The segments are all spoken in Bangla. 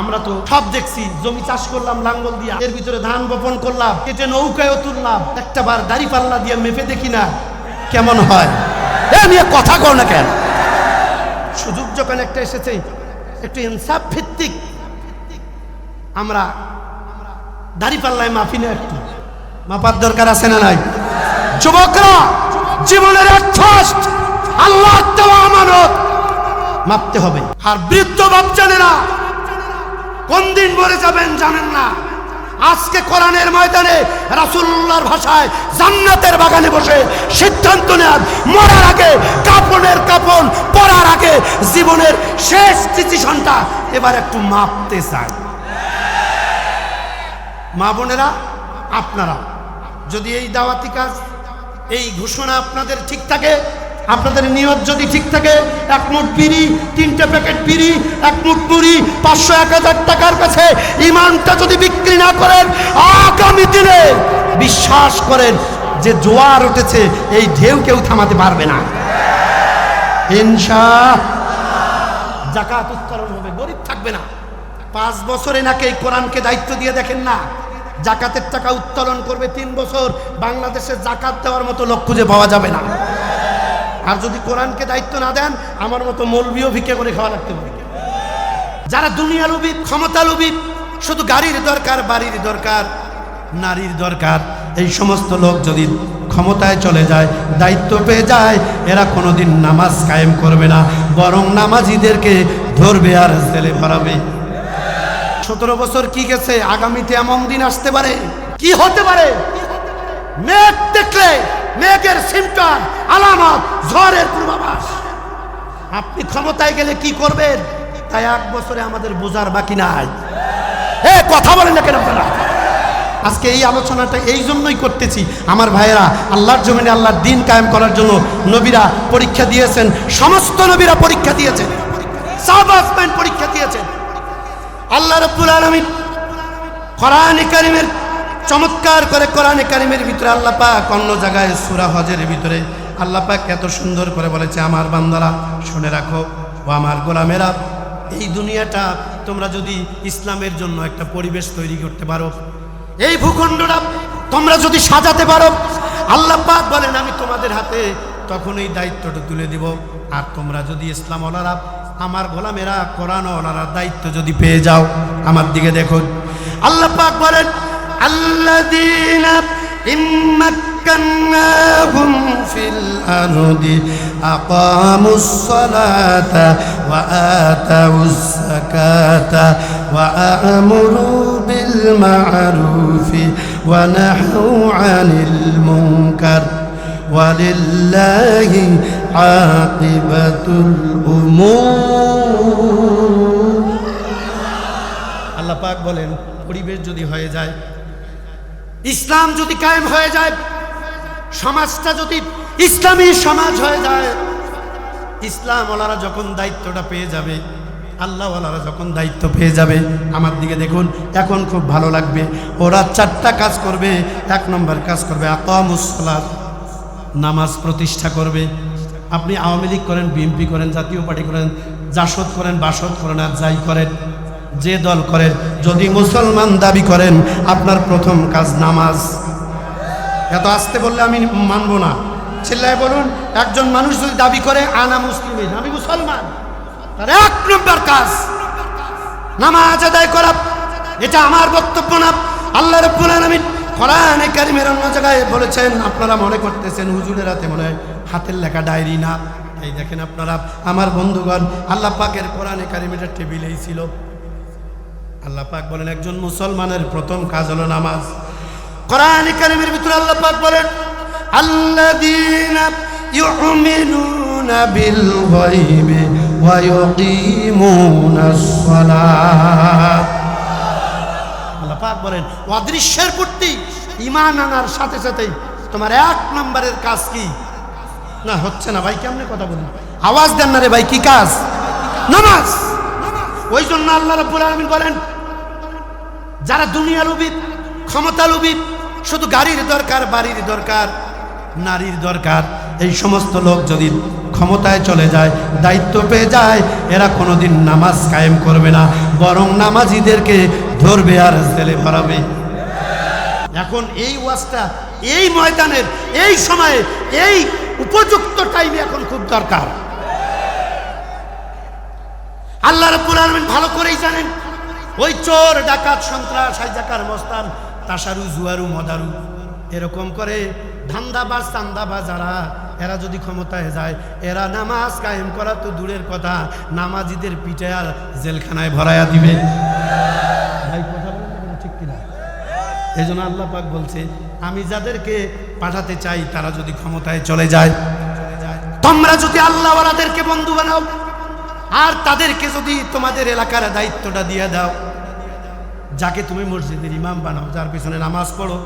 আমরা তো সব দেখছি। জমি চাষ করলাম, লাঙ্গল দিয়া। এর ভিতরে ধান বপন করলাম, কেটে নৌকায়ও তুললাম। একটা বার দাড়ি পাল্লা দিয়ে মেপে দেখি না কেমন হয়। নিয়ে কথা কর না কেন? সুযোগ যখন একটা এসেছে, একটু ইনসাফ ভিত্তিক। আমরা দাড়ি পাল্লায় মাফি না একটু। মাপার দরকার আছে না নাই? যুবকরা, জীবনের এক আল্লাহ আমানত। মাপতে হবে। আর বৃদ্ধ বাচ্চানেরা কোন দিন মরে যাবেন জানেন না? আজকে কোরআনের ময়দানে রাসূলুল্লাহর ভাষায় জান্নাতের বাগানে বসে সিদ্ধান্ত নেন, মরার আগে, কাপনের কাপন পরার আগে জীবনের শেষ ডিসিশনটা এবার একটু মাপতে চায় মা বোনেরা আপনারা যদি এই দাওয়াতি কাজ, এই ঘোষণা আপনাদের ঠিক থাকে আপনাদের নিয়ত যদি ঠিক থাকে, এক মুঠ বিড়ি, তিনটে প্যাকেট বিড়ি, এক মুঠ মুড়ি, পাঁচশো এক হাজার টাকার কাছে ইমানটা যদি বিক্রি না করেন, আগামী দিনে বিশ্বাস করেন যে জোয়ার উঠেছে, এই ঢেউ কেউ থামাতে পারবে না। ইনশা জাকাত উত্তোলন হবে, গরিব থাকবে না। পাঁচ বছরে নাকি এই কোরআনকে দায়িত্ব দিয়ে দেখেন না? জাকাতের টাকা উত্তোলন করবে তিন বছর, বাংলাদেশে জাকাত দেওয়ার মতো লোক খুঁজে পাওয়া যাবে না। আর যদি কোরআনকে দায়িত্ব না দেন, আমার মতো মৌলবিও ভিক্ষে করে খাওয়া লাগতে পারে। যারা দুনিয়া লোভী ক্ষমতা লোভী, শুধু গাড়ির দরকার, বাড়ির দরকার, নারীর দরকার, এই সমস্ত লোক যদি ক্ষমতায় চলে যায়, দায়িত্ব পেয়ে যায়, এরা কোনোদিন নামাজ কায়েম করবে না, বরং নামাজিদেরকে ধরবে আর জেলে ভরাবে সতেরো বছর কি গেছে, আগামীতে এমন দিন আসতে পারে? কি হতে পারে? মেঘ দেখলে মেঘের সিমটম, আলামত, ঝড়ের পূর্বাভাস। আপনি ক্ষমতায় গেলে কি করবেন? তাই এক বছরে আমাদের বোঝার বাকি নাই। এ, কথা বলেন না কেন আপনারা? আজকে এই আলোচনাটা এই জন্যই করতেছি। আমার ভাইয়েরা, আল্লাহর জমিনে আল্লাহর দিন কায়েম করার জন্য নবীরা পরীক্ষা দিয়েছেন, সমস্ত নবীরা পরীক্ষা দিয়েছেন। পরীক্ষা দিয়েছেন। আল্লাহ রব্বুল আলমিন কোরআন কারিমের চমৎকার করে কোরআন কারিমের ভিতরে আল্লাহ পাক অন্য জায়গায় সুরা হজের ভিতরে আল্লাহ পাক এত সুন্দর করে বলেছে, আমার বান্দারা, শুনে রাখো, ও আমার গোলামেরা, এই দুনিয়াটা তোমরা যদি ইসলামের জন্য একটা পরিবেশ তৈরি করতে পারো, এই ভূখণ্ডটা তোমরা যদি সাজাতে পারো, আল্লাহ পাক বলেন, আমি তোমাদের হাতে তখন এই দায়িত্বটা তুলে দিব। আর তোমরা যদি ইসলাম ওলারা আমার গোলামেরা কোরআন ওলারা দায়িত্ব যদি পেয়ে যাও, আমার দিকে দেখো। আল্লাহ পাক বলেন الذين إن مكناهم في الأرض أقاموا الصلاة وآتوا الزكاة وأمروا بالمعروف ونهوا عن المنكر ولله عاقبة الأمور আল্লাহ পাক বলেন পরিবেশ যদি হয়ে যায় ইসলাম যদি কায়েম হয়ে যায়, সমাজটা যদি ইসলামী সমাজ হয়ে যায় ইসলাম ওলারা যখন দায়িত্বটা পেয়ে যাবে আল্লাহ ওলারা যখন দায়িত্ব পেয়ে যাবে, আমার দিকে দেখুন, এখন খুব ভালো লাগবে। ওরা চারটা কাজ করবে, এক নম্বর কাজ করবে আকামুসলাত নামাজ প্রতিষ্ঠা করবে। আপনি আওয়ামী লীগ করেন, বিএনপি করেন, জাতীয় পার্টি করেন, জাসদ করেন, বাসদ করেন, আর যাই করেন যে দল করেন, যদি মুসলমান দাবি করেন, আপনার প্রথম কাজ নামাজ। এত আসতে বললে আমি মানব না। চিল্লায় বলুন, একজন মানুষ যদি দাবি করে, আনা মুসলিম, আমি মুসলমান, তার এক নম্বর কাজ। নামাজ আদায় করা, এটা আমার বক্তব্য না। আল্লাহ রব্বুল কোরআনে কারিমের অন্য জায়গায় বলেছেন, আপনারা মনে করতেছেন, হুজুরের হাতে মনে হয় হাতের লেখা ডায়েরি না। এই দেখেন আপনারা, আমার বন্ধুগণ, আল্লাহ পাকের কোরআনে কারিমের টেবিলেই ছিল। আল্লাহ পাক বলেন, একজন মুসলমানের প্রথম কাজ হলো নামাজ। কোরআন কারিমের ভিতরে আল্লাহ পাক বলেন বিল গায়বি ওয়া ইউকিমুনাস সালাত। আল্লাহ পাক বলেন, অদৃশ্যের প্রতি ঈমান আনার সাথে সাথে তোমার এক নম্বরের কাজ কি? না, হচ্ছে না, ভাই, কেমনে কথা বলি আওয়াজ দেন না রে ভাই, কি কাজ? নামাজ। ওই জন্য আল্লাহ রাব্বুল আলামিন বলেন যারা দুনিয়া লোভী ক্ষমতা লোভী শুধু গাড়ির দরকার, বাড়ির দরকার, নারীর দরকার, এই সমস্ত লোক যদি ক্ষমতায় চলে যায়, দায়িত্ব পেয়ে যায়, এরা কোনোদিন নামাজ কায়েম করবে না, বরং নামাজিদেরকে ধরবে আর জেলে ভরাবে এখন এই ওয়াজটা, এই ময়দানের, এই সময়ে, এই উপযুক্ত টাইমে এখন খুব দরকার। আল্লাহ রাব্বুল আলামিন ভালো করেই জানেন ওই চোর ডাকাত সন্ত্রাস হাইজাকার মস্তান তাসারু জুয়ারু মদারু। এরকম করে ধান্দাবাজ চান্দাবাজ যারা এরা যদি ক্ষমতায় যায় এরা নামাজ কায়েম করা তো দূরের কথা নামাজিদের পিঠে আর জেলখানায় ভরায়া দিবে। ভাই কথা কেন, ঠিক কিনা? এই জন্য আল্লাহ পাক বলছে আমি যাদেরকে পাঠাতে চাই তারা যদি ক্ষমতায় চলে যায়। তোমরা যদি আল্লাহওয়ালাদেরকে বন্ধু বানাও আর তাদেরকে যদি তোমাদের এলাকার দায়িত্বটা দিয়ে দাও, যাকে তুমি মসজিদের ইমাম বানাও, যার পিছনে নামাজ পড়ো,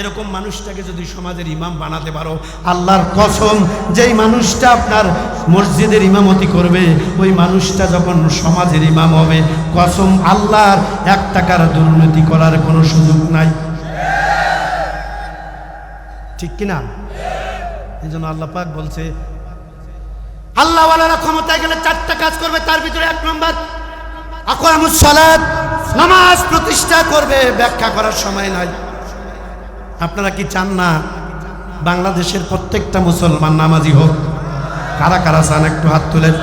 এরকম মানুষটাকে যদি সমাজের ইমাম বানাতে পারো, আল্লাহর কসম, যেই মানুষটা আপনার মসজিদের ইমামতি করবে, ওই মানুষটা যখন সমাজের ইমাম হবে, কসম আল্লাহর এক টাকার দুর্নীতি করার কোনো সুযোগ নাই। ঠিক কিনা? এই জন্য আল্লাহ পাক বলছে আল্লাহওয়ালারা ক্ষমতায় গেলে চারটা কাজ করবে, তার ভিতরে এক নম্বর আকরামুস সালাত নামাজ প্রতিষ্ঠা করবে, ব্যাখ্যা করার সময় নাই। আপনারা কি চান না বাংলাদেশের প্রত্যেকটা মুসলমান নামাজি হোক? কারা কারা চান একটু হাত তুলেন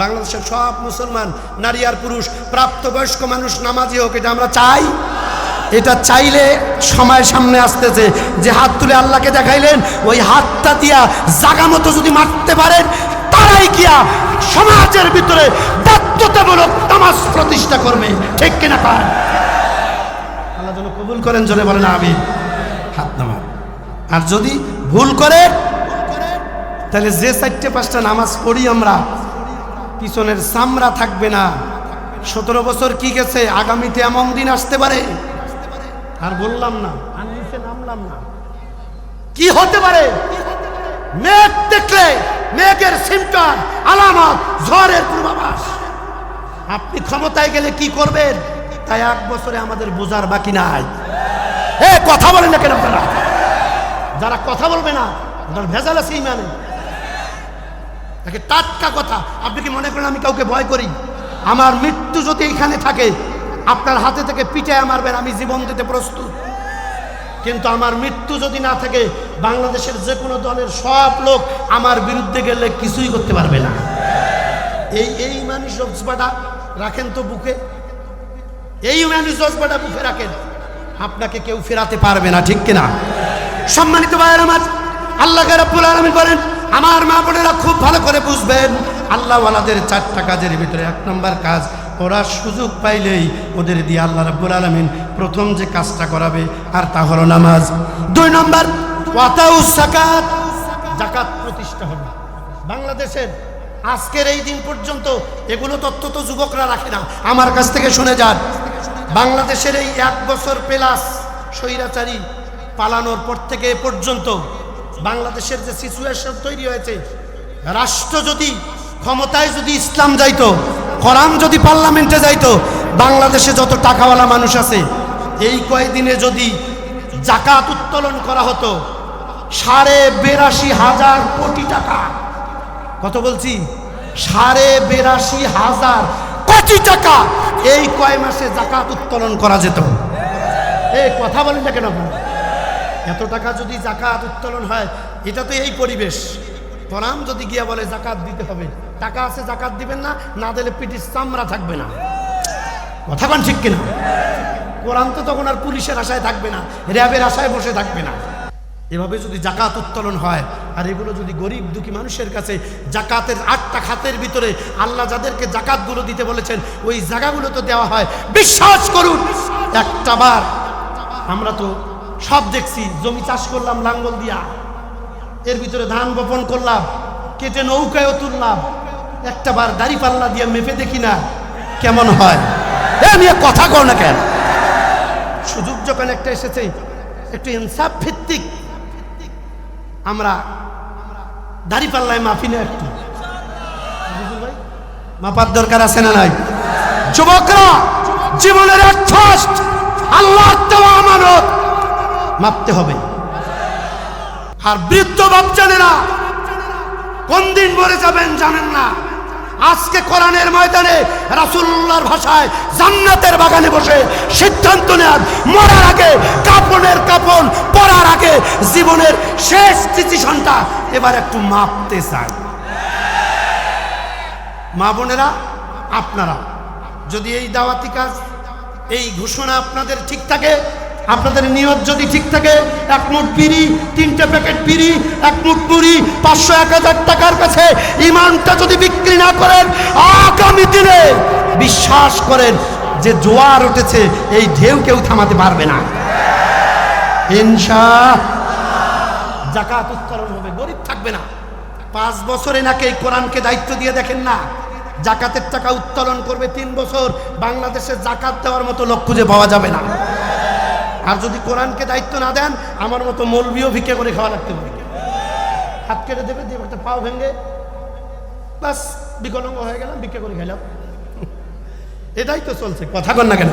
বাংলাদেশের সব মুসলমান, নারী আর পুরুষ, প্রাপ্তবয়স্ক মানুষ নামাজি হোক, এটা আমরা চাই। এটা চাইলে সময় সামনে আসতেছে। যে হাত তুলে আল্লাহকে দেখাইলেন, ওই হাতটা দিয়া জাগা মতো যদি মারতে পারেন, তারাই কিয়া সমাজের ভিতরে বাধ্যতামূলক নামাজ প্রতিষ্ঠা করবে। ঠিক কিনা পায় আল্লাহ যেন কবুল করেন জনে বলেন আমি হাত নামা আর যদি ভুল করে, তাহলে যে চারটে পাঁচটা নামাজ পড়ি আমরা, পিছনের চামড়া থাকবে না। সতেরো বছর কি গেছে? আগামীতে এমন দিন আসতে পারে? আর বললাম না। আর নিচে নামলাম না। কি হতে পারে? মেঘ দেখলে মেঘের সিমটন আলামত ঝড়ের পূর্বাভাস। আপনি ক্ষমতায় গেলে কি করবেন? তাই এক বছরে আমাদের বোঝার বাকি নাই। এ কথা বলেন না কেন আপনারা? যারা কথা বলবে না ওনার ভেজাল আছে ইমানে। তাকে টাটকা কথা। আপনি কি মনে করেন আমি কাউকে ভয় করি? আমার মৃত্যু যদি এখানে থাকে আপনার হাতে থেকে পিঠে মারবেন, আমি জীবন দিতে প্রস্তুত। কিন্তু আমার মৃত্যু যদি না থাকে, বাংলাদেশের যে কোনো দলের সব লোক আমার বিরুদ্ধে গেলে কিছুই করতে পারবে না। এই এই মানুষ জজবাটা রাখেন তো বুকে। এই মানুষ জজবাটা বুকে রাখেন, আপনাকে কেউ ফেরাতে পারবে না, ঠিক কিনা? সম্মানিত ভাইয়ের আমার আল্লাহ রাব্বুল আলামিন বলেন আমার মা বোনেরা খুব ভালো করে বুঝবেন, আল্লাহওয়ালাদের চারটা কাজের ভিতরে এক নম্বর কাজ ওরা সুযোগ পাইলেই ওদের দিয়ে আল্লাহ রাব্বুল আলামিন প্রথম যে কাজটা করাবে, আর তা হলো নামাজ। দুই নম্বর জাকাত প্রতিষ্ঠা হবে। বাংলাদেশের আজকের এই দিন পর্যন্ত এগুলো তথ্য তো যুবকরা রাখে না। আমার কাছ থেকে শুনে যান। বাংলাদেশের এই এক বছর প্লাস স্বৈরাচারী পালানোর পর থেকে এ পর্যন্ত বাংলাদেশের যে সিচুয়েশন তৈরি হয়েছে, রাষ্ট্র যদি ক্ষমতায় যদি ইসলাম যাইতো কোরআন যদি পার্লামেন্টে যাইতো, বাংলাদেশে যত টাকাওয়ালা মানুষ আছে, এই কয়দিনে যদি জাকাত উত্তোলন করা হতো, সাড়ে বেরাশি হাজার কোটি টাকা। কত বলছি? সাড়ে বেরাশি হাজার কোটি টাকা। এই কয় মাসে জাকাত উত্তোলন করা যেত? এই কথা বলেন না কেন এত টাকা যদি জাকাত উত্তোলন হয়, এটা তো এই পরিবেশ। কোরআন যদি গিয়া বলে জাকাত দিতে হবে, টাকা আছে জাকাত দিবেন না না দিলে পিটির চামড়া থাকবে না। কথা কন ঠিক কিনা? কোরআন তো তখন আর পুলিশের আশায় থাকবে না, র্যাবের আশায় বসে থাকবে না। এভাবে যদি জাকাত উত্তোলন হয়, আর এগুলো যদি গরিব দুঃখী মানুষের কাছে জাকাতের আটটা খাতের ভিতরে আল্লাহ যাদেরকে জাকাতগুলো দিতে বলেছেন, ওই জায়গাগুলো তো দেওয়া হয়। বিশ্বাস করুন, একটা বার আমরা তো সব দেখছি, জমি চাষ করলাম লাঙ্গল দিয়া। এর ভিতরে ধান বপন করলাম, কেটে নৌকায়ও তুললাম। একটা বার দাড়ি পাল্লা দিয়ে মেপে দেখি না কেমন হয়। নিয়ে কথা কর না কেন? সুযোগ যখন একটা এসেছে, একটু ইনসাফ ভিত্তিক। আমরা দাড়ি পাল্লায় মাফি না একটু। মাপার দরকার আছে না নাই? যুবকরা, জীবনের এক ফার্স্ট আল্লাহ দেওয়া আমানত মাপতে হবে। আর বৃদ্ধ বাচ্চানেরা কোন দিন মরে যাবেন জানেন না? আজকে কোরআনের ময়দানে রাসূলুল্লাহর ভাষায় জান্নাতের বাগানে বসে সিদ্ধান্ত নেন মরার আগে, কাপনের কাপন পরার আগে জীবনের শেষ ডিসিশনটা এবার একটু মাপতে চায় মা বোনেরা, আপনারা যদি এই দাওয়াতি কাজ, এই ঘোষণা আপনাদের ঠিক থাকে আপনাদের নিয়ত যদি ঠিক থাকে, এক মুঠ বিড়ি, তিনটে প্যাকেট বিড়ি, এক মুঠ মুড়ি, পাঁচশো এক হাজার টাকার কাছে ইমানটা যদি বিক্রি না করেন, আগামী দিনে বিশ্বাস করেন যে জোয়ার উঠেছে, এই ঢেউ কেউ থামাতে পারবে না। ইনশা জাকাত উত্তোলন হবে, গরিব থাকবে না। পাঁচ বছরে নাকি এই কোরআনকে দায়িত্ব দিয়ে দেখেন না? জাকাতের টাকা উত্তোলন করবে তিন বছর, বাংলাদেশে জাকাত দেওয়ার মতো লোক খুঁজে পাওয়া যাবে না। আর যদি কোরআনকে দায়িত্ব না দেন, আমার মতো মলবিও ভিকে করে খাওয়া লাগতে পারে। হাত কেটে দেবে, দিয়ে একটা পাও ভেঙে বাস বিকলঙ্গ হয়ে গেলাম ভিকে করে খেলাম। এটাই তো চলছে, কথা কর না কেন?